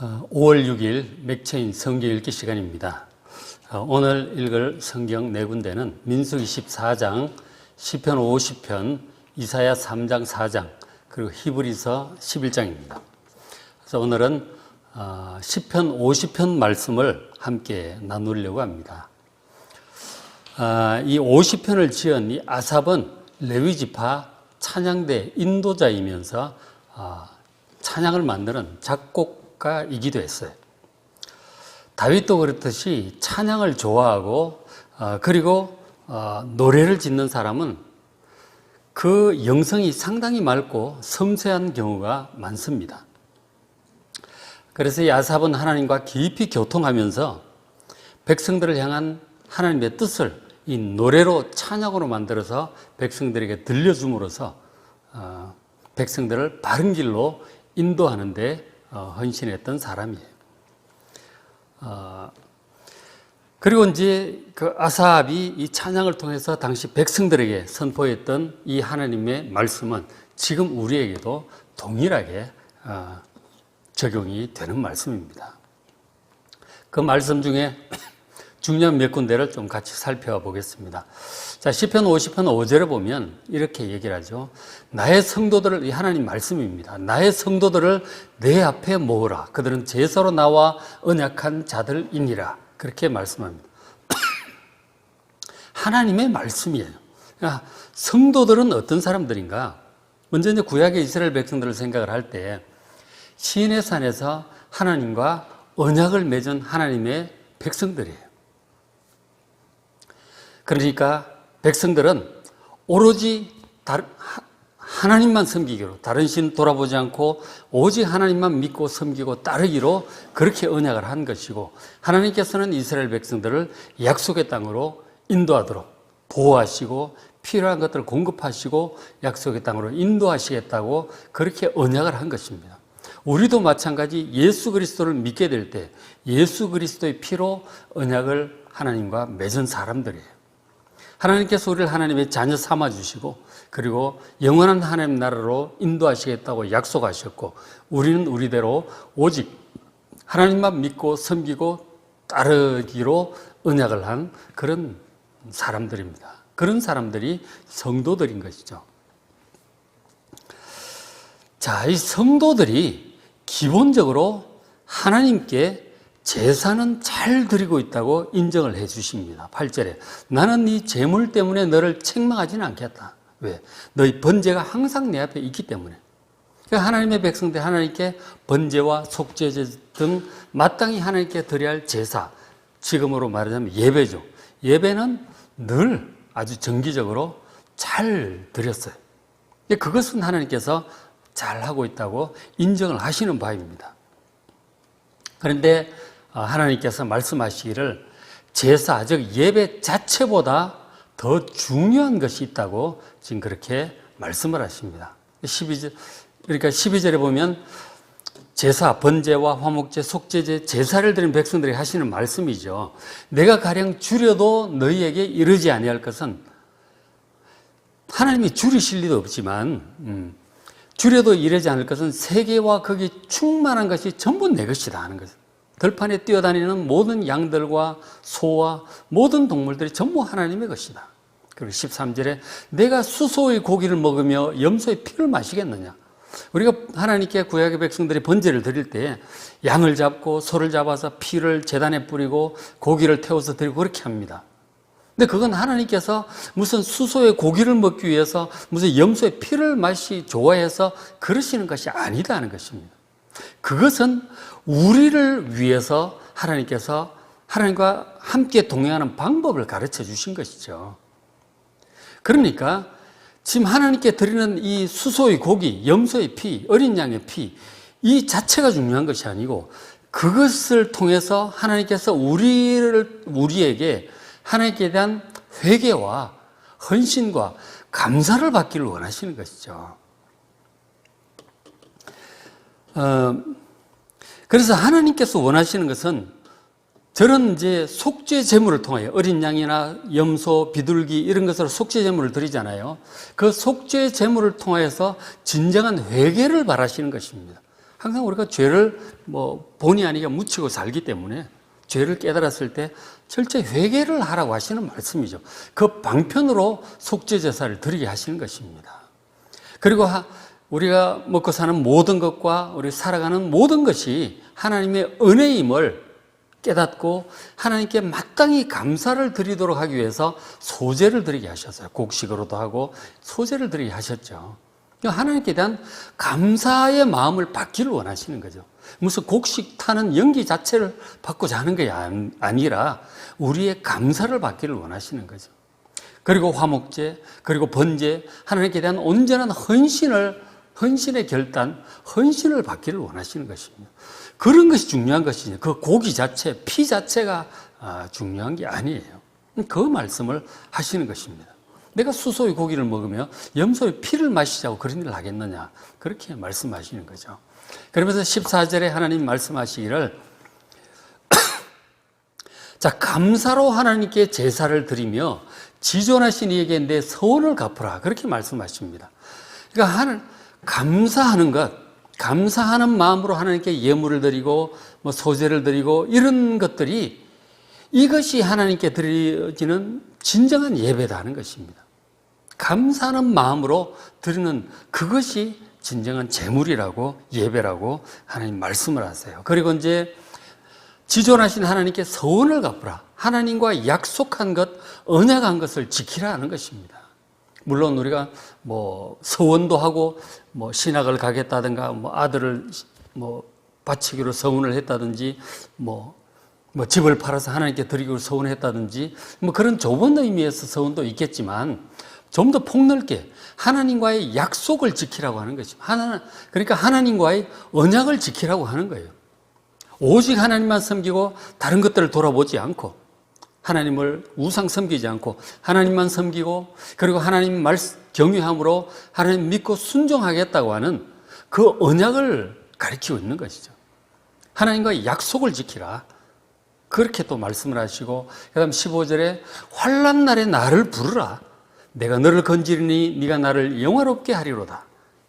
5월 6일 맥체인 성경 읽기 시간입니다. 어, 오늘 읽을 성경 네 군데는 민수기 14장, 시편 50편, 이사야 3장 4장, 그리고 히브리서 11장입니다. 그래서 오늘은 어, 시편 50편 말씀을 함께 나누려고 합니다. 아, 이 50편을 지은 이 아삽은 레위지파 찬양대 인도자이면서 아, 찬양을 만드는 작곡 가이기도 했어요. 다윗도 그렇듯이 찬양을 좋아하고 어, 그리고 어, 노래를 짓는 사람은 그 영성이 상당히 맑고 섬세한 경우가 많습니다. 그래서 이 아삽은 하나님과 깊이 교통하면서 백성들을 향한 하나님의 뜻을 이 노래로 찬양으로 만들어서 백성들에게 들려줌으로써 어, 백성들을 바른 길로 인도하는데 어, 헌신했던 사람이에요. 어, 그리고 이제 그 아삽이 이 찬양을 통해서 당시 백성들에게 선포했던 이 하나님의 말씀은 지금 우리에게도 동일하게 어, 적용이 되는 말씀입니다. 그 말씀 중에 중요한 몇 군데를 좀 같이 살펴보겠습니다. 자, 시편 50편 5절에 보면 이렇게 얘기를 하죠. 나의 성도들을 이 하나님 말씀입니다. 나의 성도들을 내 앞에 모으라. 그들은 제사로 나와 언약한 자들이니라. 그렇게 말씀합니다. 하나님의 말씀이에요. 그러니까 성도들은 어떤 사람들인가? 먼저 이제 구약의 이스라엘 백성들을 생각을 할 때 시인의 산에서 하나님과 언약을 맺은 하나님의 백성들이에요. 그러니까 백성들은 오로지 하나님만 섬기기로 다른 신 돌아보지 않고 오직 하나님만 믿고 섬기고 따르기로 그렇게 언약을 한 것이고 하나님께서는 이스라엘 백성들을 약속의 땅으로 인도하도록 보호하시고 필요한 것들을 공급하시고 약속의 땅으로 인도하시겠다고 그렇게 언약을 한 것입니다. 우리도 마찬가지 예수 그리스도를 믿게 될 때 예수 그리스도의 피로 언약을 하나님과 맺은 사람들이에요. 하나님께서 우리를 하나님의 자녀 삼아 주시고 그리고 영원한 하나님 나라로 인도하시겠다고 약속하셨고 우리는 우리대로 오직 하나님만 믿고 섬기고 따르기로 언약을 한 그런 사람들입니다. 그런 사람들이 성도들인 것이죠. 자, 이 성도들이 기본적으로 하나님께 제사는 잘 드리고 있다고 인정을 해 주십니다. 8절에 나는 네 재물 때문에 너를 책망하지는 않겠다. 왜? 너희 번제가 항상 내 앞에 있기 때문에. 그러니까 하나님의 백성들 하나님께 번제와 속죄제 등 마땅히 하나님께 드려야 할 제사, 지금으로 말하자면 예배죠. 예배는 늘 아주 정기적으로 잘 드렸어요. 그것은 하나님께서 잘 하고 있다고 인정을 하시는 바입니다. 그런데 어, 하나님께서 말씀하시기를 제사, 즉 예배 자체보다 더 중요한 것이 있다고 지금 그렇게 말씀을 하십니다. 12절, 그러니까 12절에 보면 제사, 번제와 화목제, 속제제, 제사를 드린 백성들이 하시는 말씀이죠. 내가 가령 줄여도 너희에게 이르지 아니할 것은 하나님이 줄이실 리도 없지만 음, 줄여도 이르지 않을 것은 세계와 거기 충만한 것이 전부 내 것이다 하는 거죠. 들판에 뛰어다니는 모든 양들과 소와 모든 동물들이 전부 하나님의 것이다. 그리고 13절에 내가 수소의 고기를 먹으며 염소의 피를 마시겠느냐? 우리가 하나님께 구약의 백성들이 번제를 드릴 때 양을 잡고 소를 잡아서 피를 재단에 뿌리고 고기를 태워서 드리고 그렇게 합니다. 근데 그건 하나님께서 무슨 수소의 고기를 먹기 위해서 무슨 염소의 피를 마시 좋아해서 그러시는 것이 아니다는 것입니다. 그것은 우리를 위해서 하나님께서 하나님과 함께 동행하는 방법을 가르쳐 주신 것이죠. 그러니까 지금 하나님께 드리는 이 수소의 고기, 염소의 피, 어린 양의 피, 이 자체가 중요한 것이 아니고 그것을 통해서 하나님께서 우리를, 우리에게 하나님께 대한 회개와 헌신과 감사를 받기를 원하시는 것이죠. 어, 그래서 하나님께서 원하시는 것은 저런 이제 속죄 제물을 통하여 어린 양이나 염소, 비둘기 이런 것으로 속죄 제물을 드리잖아요. 그 속죄 제물을 통하여서 진정한 회개를 바라시는 것입니다. 항상 우리가 죄를 뭐 본의 아니게 묻히고 살기 때문에 죄를 깨달았을 때 철저히 회개를 하라고 하시는 말씀이죠. 그 방편으로 속죄 제사를 드리게 하시는 것입니다. 그리고 우리가 먹고 사는 모든 것과 우리 살아가는 모든 것이 하나님의 은혜임을 깨닫고 하나님께 마땅히 감사를 드리도록 하기 위해서 소제를 드리게 하셨어요. 곡식으로도 하고 소제를 드리게 하셨죠. 하나님께 대한 감사의 마음을 받기를 원하시는 거죠. 무슨 곡식 타는 연기 자체를 받고자 하는 게 아니라 우리의 감사를 받기를 원하시는 거죠. 그리고 화목제, 그리고 번제, 하나님께 대한 온전한 헌신을, 헌신의 결단, 헌신을 받기를 원하시는 것입니다. 그런 것이 중요한 것이지, 그 고기 자체, 피 자체가 아, 중요한 게 아니에요. 그 말씀을 하시는 것입니다. 내가 수소의 고기를 먹으며 염소의 피를 마시자고 그런 일을 하겠느냐. 그렇게 말씀하시는 거죠. 그러면서 14절에 하나님 말씀하시기를 자, 감사로 하나님께 제사를 드리며 지존하신 이에게 내 서원을 갚으라. 그렇게 말씀하십니다. 그러니까 하는, 감사하는 것, 감사하는 마음으로 하나님께 예물을 드리고 뭐 소재를 드리고 이런 것들이 이것이 하나님께 드려지는 진정한 예배다는 것입니다. 감사하는 마음으로 드리는 그것이 진정한 재물이라고 예배라고 하나님 말씀을 하세요. 그리고 이제 지존하신 하나님께 서원을 갚으라. 하나님과 약속한 것, 언약한 것을 지키라 하는 것입니다. 물론 우리가 뭐 서원도 하고 뭐 신학을 가겠다든가 뭐 아들을 뭐 바치기로 서원을 했다든지 뭐, 뭐 집을 팔아서 하나님께 드리기로 서원했다든지 뭐 그런 좁은 의미에서 서원도 있겠지만 좀 더 폭넓게 하나님과의 약속을 지키라고 하는 것입니다. 하나, 그러니까 하나님과의 언약을 지키라고 하는 거예요. 오직 하나님만 섬기고 다른 것들을 돌아보지 않고 하나님을 우상 섬기지 않고 하나님만 섬기고 그리고 하나님 말 경외함으로 하나님 믿고 순종하겠다고 하는 그 언약을 가리키고 있는 것이죠. 하나님과 약속을 지키라. 그렇게 또 말씀을 하시고 그다음 15절에 환란 날에 나를 부르라. 내가 너를 건지리니 네가 나를 영화롭게 하리로다.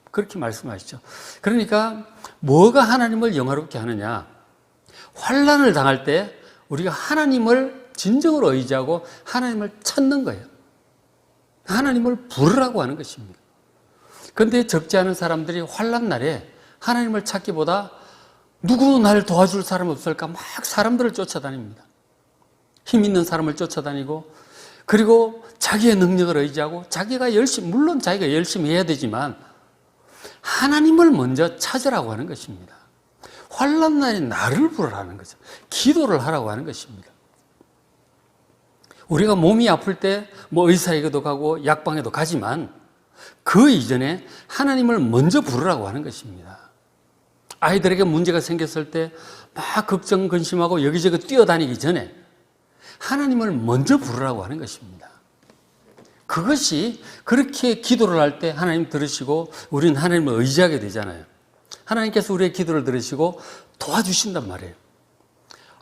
그렇게 말씀하시죠. 그러니까 뭐가 하나님을 영화롭게 하느냐? 환란을 당할 때 우리가 하나님을 진정으로 의지하고 하나님을 찾는 거예요. 하나님을 부르라고 하는 것입니다. 그런데 적지 않은 사람들이 환란 날에 하나님을 찾기보다 누구 나를 도와줄 사람 없을까 막 사람들을 쫓아다닙니다. 힘 있는 사람을 쫓아다니고 그리고 자기의 능력을 의지하고 자기가 열심히 물론 자기가 열심히 해야 되지만 하나님을 먼저 찾으라고 하는 것입니다. 환란 날에 나를 부르라는 거죠. 기도를 하라고 하는 것입니다. 우리가 몸이 아플 때 뭐 의사에게도 가고 약방에도 가지만 그 이전에 하나님을 먼저 부르라고 하는 것입니다. 아이들에게 문제가 생겼을 때 막 걱정 근심하고 여기저기 뛰어다니기 전에 하나님을 먼저 부르라고 하는 것입니다. 그것이 그렇게 기도를 할 때 하나님 들으시고 우리는 하나님을 의지하게 되잖아요. 하나님께서 우리의 기도를 들으시고 도와주신단 말이에요.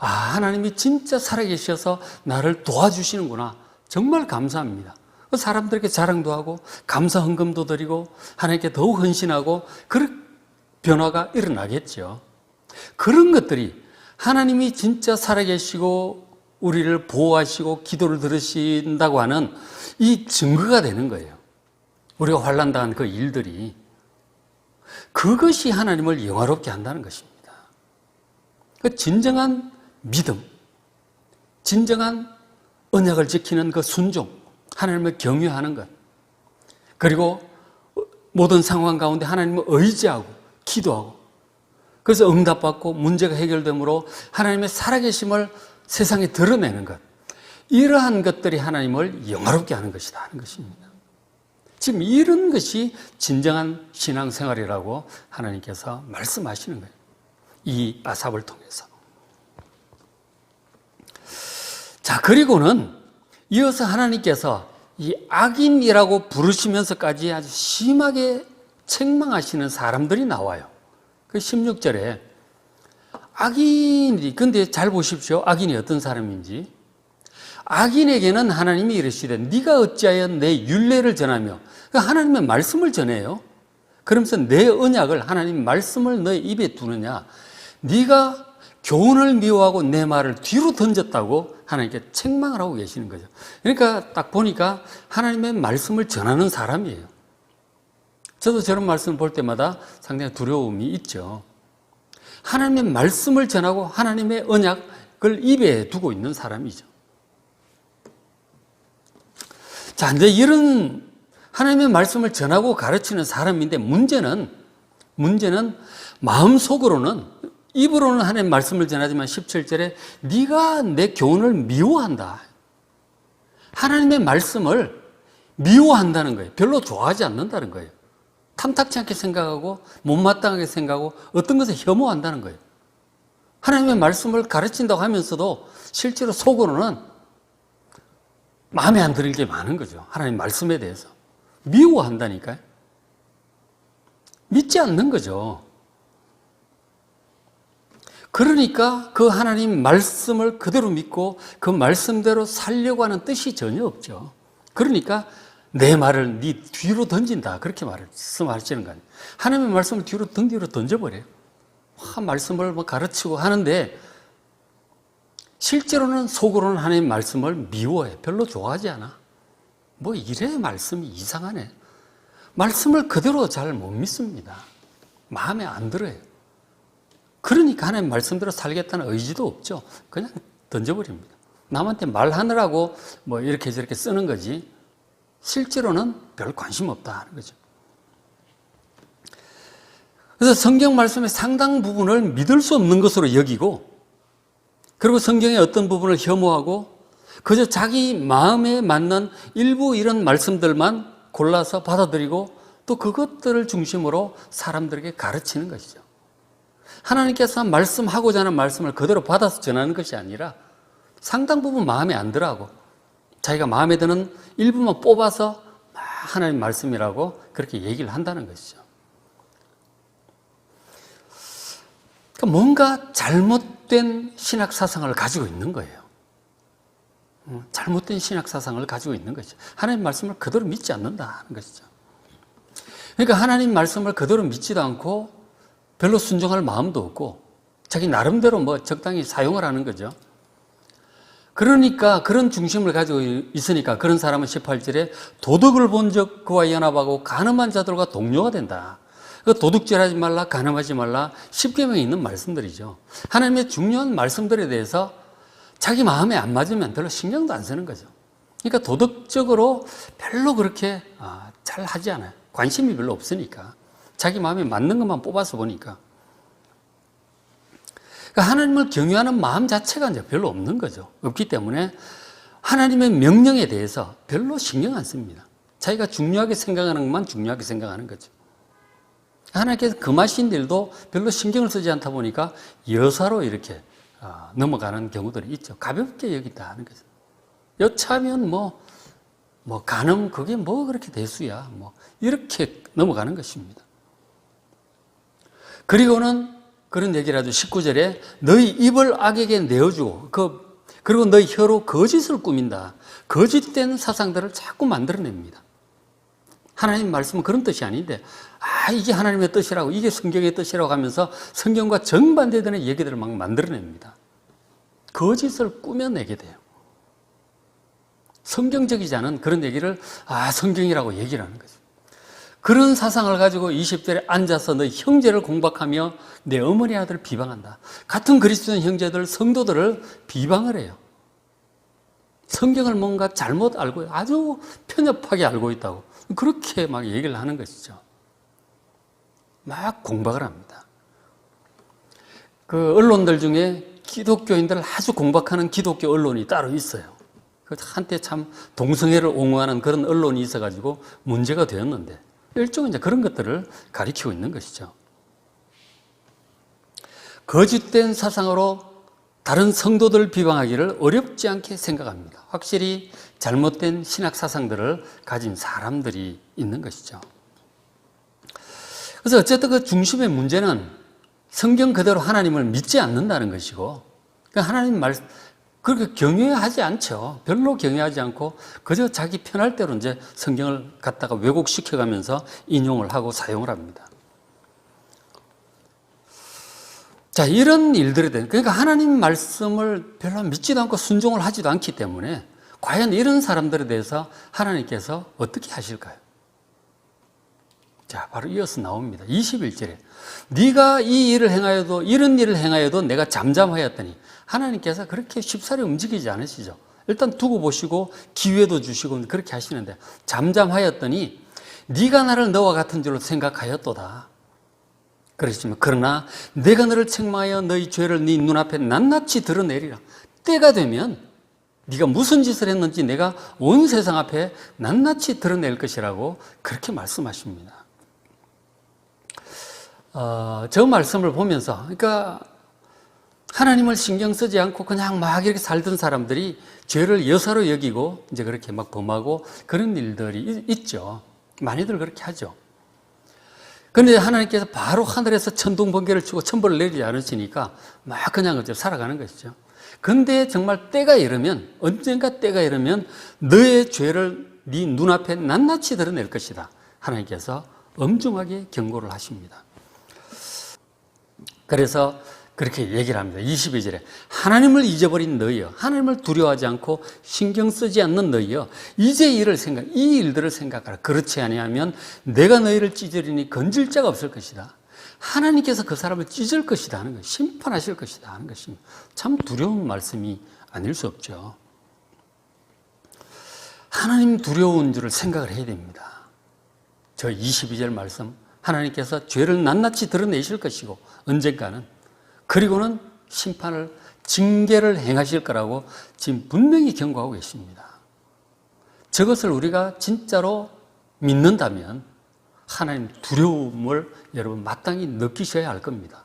아, 하나님이 진짜 살아계셔서 나를 도와주시는구나. 정말 감사합니다. 그 사람들에게 자랑도 하고, 감사 헌금도 드리고, 하나님께 더욱 헌신하고, 그런 변화가 일어나겠죠. 그런 것들이 하나님이 진짜 살아계시고, 우리를 보호하시고, 기도를 들으신다고 하는 이 증거가 되는 거예요. 우리가 환란당한 그 일들이. 그것이 하나님을 영화롭게 한다는 것입니다. 그 진정한 믿음, 진정한 언약을 지키는 그 순종, 하나님을 경외하는 것, 그리고 모든 상황 가운데 하나님을 의지하고 기도하고 그래서 응답받고 문제가 해결되므로 하나님의 살아계심을 세상에 드러내는 것. 이러한 것들이 하나님을 영화롭게 하는 것이다 하는 것입니다. 지금 이런 것이 진정한 신앙생활이라고 하나님께서 말씀하시는 거예요. 이 아삽을 통해서. 자, 그리고는 이어서 하나님께서 이 악인이라고 부르시면서까지 아주 심하게 책망하시는 사람들이 나와요. 그 16절에 악인이, 근데 잘 보십시오. 악인이 어떤 사람인지. 악인에게는 하나님이 이르시되 네가 어찌하여 내 윤례를 전하며 그 하나님의 말씀을 전해요. 그러면서 내 언약을 하나님 말씀을 너의 입에 두느냐? 네가 교훈을 미워하고 내 말을 뒤로 던졌다고 하나님께 책망을 하고 계시는 거죠. 그러니까 딱 보니까 하나님의 말씀을 전하는 사람이에요. 저도 저런 말씀을 볼 때마다 상당히 두려움이 있죠. 하나님의 말씀을 전하고 하나님의 언약을 입에 두고 있는 사람이죠. 자, 이제 이런 하나님의 말씀을 전하고 가르치는 사람인데 문제는 문제는 마음속으로는 입으로는 하나님의 말씀을 전하지만 17절에 네가 내 교훈을 미워한다. 하나님의 말씀을 미워한다는 거예요. 별로 좋아하지 않는다는 거예요. 탐탁치 않게 생각하고 못마땅하게 생각하고 어떤 것에 혐오한다는 거예요. 하나님의 말씀을 가르친다고 하면서도 실제로 속으로는 마음에 안 드는 게 많은 거죠. 하나님 말씀에 대해서. 미워한다니까요. 믿지 않는 거죠. 그러니까 그 하나님 말씀을 그대로 믿고 그 말씀대로 살려고 하는 뜻이 전혀 없죠. 그러니까 내 말을 네 뒤로 던진다. 그렇게 말씀하시는 거 아니에요. 하나님의 말씀을 뒤로 등 뒤로 던져버려요. 와, 말씀을 뭐 가르치고 하는데 실제로는 속으로는 하나님 말씀을 미워해. 별로 좋아하지 않아. 뭐 이래 말씀이 이상하네. 말씀을 그대로 잘 못 믿습니다. 마음에 안 들어요. 그러니까 하나님 말씀대로 살겠다는 의지도 없죠. 그냥 던져버립니다. 남한테 말하느라고 뭐 이렇게 저렇게 쓰는 거지. 실제로는 별 관심 없다 하는 거죠. 그래서 성경 말씀의 상당 부분을 믿을 수 없는 것으로 여기고, 그리고 성경의 어떤 부분을 혐오하고, 그저 자기 마음에 맞는 일부 이런 말씀들만 골라서 받아들이고, 또 그것들을 중심으로 사람들에게 가르치는 것이죠. 하나님께서 말씀하고자 하는 말씀을 그대로 받아서 전하는 것이 아니라 상당 부분 마음에 안 들어하고 자기가 마음에 드는 일부만 뽑아서 하나님 말씀이라고 그렇게 얘기를 한다는 것이죠. 그러니까 뭔가 잘못된 신학 사상을 가지고 있는 거예요. 어, 잘못된 신학 사상을 가지고 있는 것이죠. 하나님 말씀을 그대로 믿지 않는다 하는 것이죠. 그러니까 하나님 말씀을 그대로 믿지도 않고 별로 순종할 마음도 없고 자기 나름대로 뭐 적당히 사용을 하는 거죠. 그러니까 그런 중심을 가지고 있으니까 그런 사람은 18절에 도덕을 본 적 그와 연합하고 가늠한 자들과 동료가 된다. 그 도둑질하지 말라, 가늠하지 말라, 십계명에 있는 말씀들이죠. 하나님의 중요한 말씀들에 대해서 자기 마음에 안 맞으면 별로 신경도 안 쓰는 거죠. 그러니까 도덕적으로 별로 그렇게 아, 잘 하지 않아요. 관심이 별로 없으니까. 자기 마음에 맞는 것만 뽑아서 보니까. 그러니까 하나님을 경외하는 마음 자체가 이제 별로 없는 거죠. 없기 때문에 하나님의 명령에 대해서 별로 신경 안 씁니다. 자기가 중요하게 생각하는 것만 중요하게 생각하는 거죠. 하나님께서 금하신 일도 별로 신경을 쓰지 않다 보니까 여사로 이렇게 아, 넘어가는 경우들이 있죠. 가볍게 여긴다 하는 거죠. 여차하면 뭐, 뭐, 간음, 그게 뭐 그렇게 대수야. 뭐, 이렇게 넘어가는 것입니다. 그리고는 그런 하죠. 19절에 너희 입을 악에게 내어주고 그 그리고 너희 혀로 거짓을 꾸민다. 거짓된 사상들을 자꾸 만들어냅니다. 하나님 말씀은 그런 뜻이 아닌데 아 이게 하나님의 뜻이라고 이게 성경의 뜻이라고 하면서 성경과 정반대되는 얘기들을 막 만들어냅니다. 거짓을 꾸며내게 돼요. 성경적이지 않은 그런 얘기를 아 성경이라고 얘기를 하는 거죠. 그런 사상을 가지고 20절에 앉아서 너 형제를 공박하며 내 어머니 아들 비방한다. 같은 그리스도인 형제들, 성도들을 비방을 해요. 성경을 뭔가 잘못 알고 아주 편협하게 알고 있다고 그렇게 막 얘기를 하는 것이죠. 막 공박을 합니다. 그 언론들 중에 기독교인들을 아주 공박하는 기독교 언론이 따로 있어요. 그 한때 참 동성애를 옹호하는 그런 언론이 있어가지고 문제가 되었는데 일종의 이제 그런 것들을 가리키고 있는 것이죠. 거짓된 사상으로 다른 성도들 비방하기를 어렵지 않게 생각합니다. 확실히 잘못된 신학 사상들을 가진 사람들이 있는 것이죠. 그래서 어쨌든 그 중심의 문제는 성경 그대로 하나님을 믿지 않는다는 것이고, 그 하나님 말, 그렇게 경외하지 않죠. 별로 경외하지 않고 그저 자기 편할 대로 이제 성경을 갖다가 왜곡시켜가면서 인용을 하고 사용을 합니다. 자, 이런 일들에 대한, 그러니까 하나님 말씀을 별로 믿지도 않고 순종을 하지도 않기 때문에 과연 이런 사람들에 대해서 하나님께서 어떻게 하실까요? 자, 바로 이어서 나옵니다. 21절에. 네가 이 일을 행하여도, 이런 일을 행하여도 내가 잠잠하였더니 하나님께서 그렇게 쉽사리 움직이지 않으시죠. 일단 두고 보시고 기회도 주시고 그렇게 하시는데 잠잠하였더니 네가 나를 너와 같은 줄로 생각하였도다. 그러시면 그러나 내가 너를 책망하여 너희 죄를 네 눈앞에 낱낱이 드러내리라. 때가 되면 네가 무슨 짓을 했는지 내가 온 세상 앞에 낱낱이 드러낼 것이라고 그렇게 말씀하십니다. 어, 저 말씀을 보면서 그러니까 하나님을 신경 쓰지 않고 그냥 막 이렇게 살던 사람들이 죄를 여사로 여기고 이제 그렇게 막 범하고 그런 일들이 있죠. 많이들 그렇게 하죠. 그런데 하나님께서 바로 하늘에서 천둥 번개를 치고 천벌을 내리지 않으시니까 막 그냥 살아가는 것이죠. 근데 정말 때가 이르면 언젠가 때가 이르면 너의 죄를 네 눈앞에 낱낱이 드러낼 것이다. 하나님께서 엄중하게 경고를 하십니다. 그래서 그렇게 얘기를 합니다. 22절에 하나님을 잊어버린 너희여 하나님을 두려워하지 않고 신경 쓰지 않는 너희여 이제 일을 생각 이 일들을 생각하라 그렇지 아니하면 내가 너희를 찢으리니 건질 자가 없을 것이다. 하나님께서 그 사람을 찢을 것이다 하는 것, 심판하실 것이다 하는 것입니다. 참 두려운 말씀이 아닐 수 없죠. 하나님 두려운 줄을 생각을 해야 됩니다. 저 22절 말씀, 하나님께서 죄를 낱낱이 드러내실 것이고, 언젠가는, 그리고는 심판을, 징계를 행하실 거라고 지금 분명히 경고하고 계십니다. 저것을 우리가 진짜로 믿는다면, 하나님 두려움을 여러분 마땅히 느끼셔야 할 겁니다.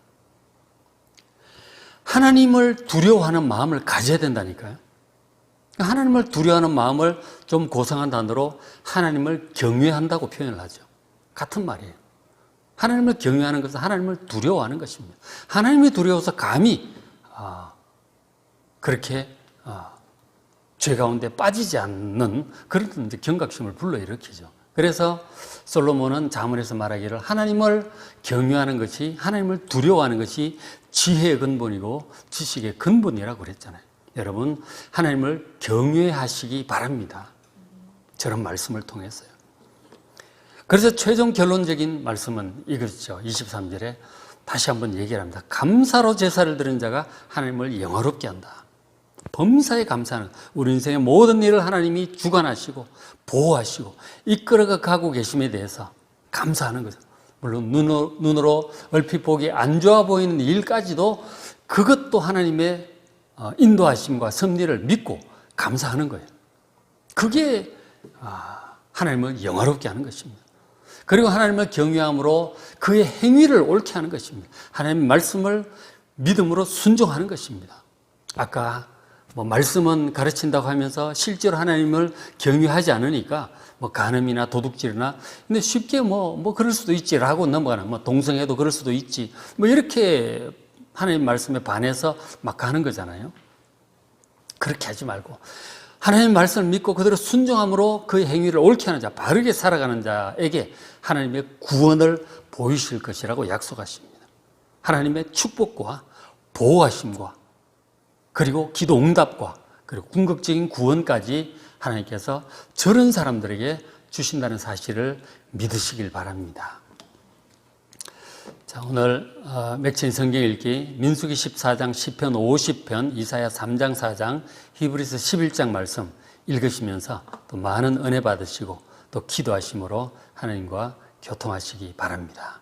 하나님을 두려워하는 마음을 가져야 된다니까요. 하나님을 두려워하는 마음을 좀 고상한 단어로 하나님을 경외한다고 표현을 하죠. 같은 말이에요. 하나님을 경외하는 것은 하나님을 두려워하는 것입니다. 하나님이 두려워서 감히 아, 그렇게 아, 죄 가운데 빠지지 않는 그런 경각심을 불러일으키죠. 그래서 솔로몬은 자문에서 말하기를 하나님을 경외하는 것이 하나님을 두려워하는 것이 지혜의 근본이고 지식의 근본이라고 그랬잖아요. 여러분 하나님을 경외하시기 바랍니다. 저런 말씀을 통해서요. 그래서 최종 결론적인 말씀은 이것이죠. 23절에 다시 한번 얘기를 합니다. 감사로 제사를 드린 자가 하나님을 영화롭게 한다. 범사에 감사하는 우리 인생의 모든 일을 하나님이 주관하시고 보호하시고 이끌어가 가고 계심에 대해서 감사하는 거죠. 물론 눈으로, 눈으로 얼핏 보기 안 좋아 보이는 일까지도 그것도 하나님의 어, 인도하심과 섭리를 믿고 감사하는 거예요. 그게 아, 하나님을 영화롭게 하는 것입니다. 그리고 하나님을 경외함으로 그의 행위를 옳게 하는 것입니다. 하나님 말씀을 믿음으로 순종하는 것입니다. 아까 뭐 말씀은 가르친다고 하면서 실제로 하나님을 경외하지 않으니까 뭐 간음이나 도둑질이나 근데 쉽게 뭐뭐 뭐 그럴 수도 있지라고 넘어가는 뭐 동성애도 그럴 수도 있지 뭐 이렇게 하나님 말씀에 반해서 막 가는 거잖아요. 그렇게 하지 말고 하나님 말씀을 믿고 그대로 순종함으로 그 행위를 옳게 하는 자, 바르게 살아가는 자에게 하나님의 구원을 보이실 것이라고 약속하십니다. 하나님의 축복과 보호하심과 그리고 기도 응답과 그리고 궁극적인 구원까지 하나님께서 저런 사람들에게 주신다는 사실을 믿으시길 바랍니다. 자, 오늘 어, 맥친 성경 읽기 민수기 14장, 10편 50편, 이사야 3장 4장, 히브리서 11장 말씀 읽으시면서 또 많은 은혜 받으시고 또 기도하심으로 하나님과 교통하시기 바랍니다.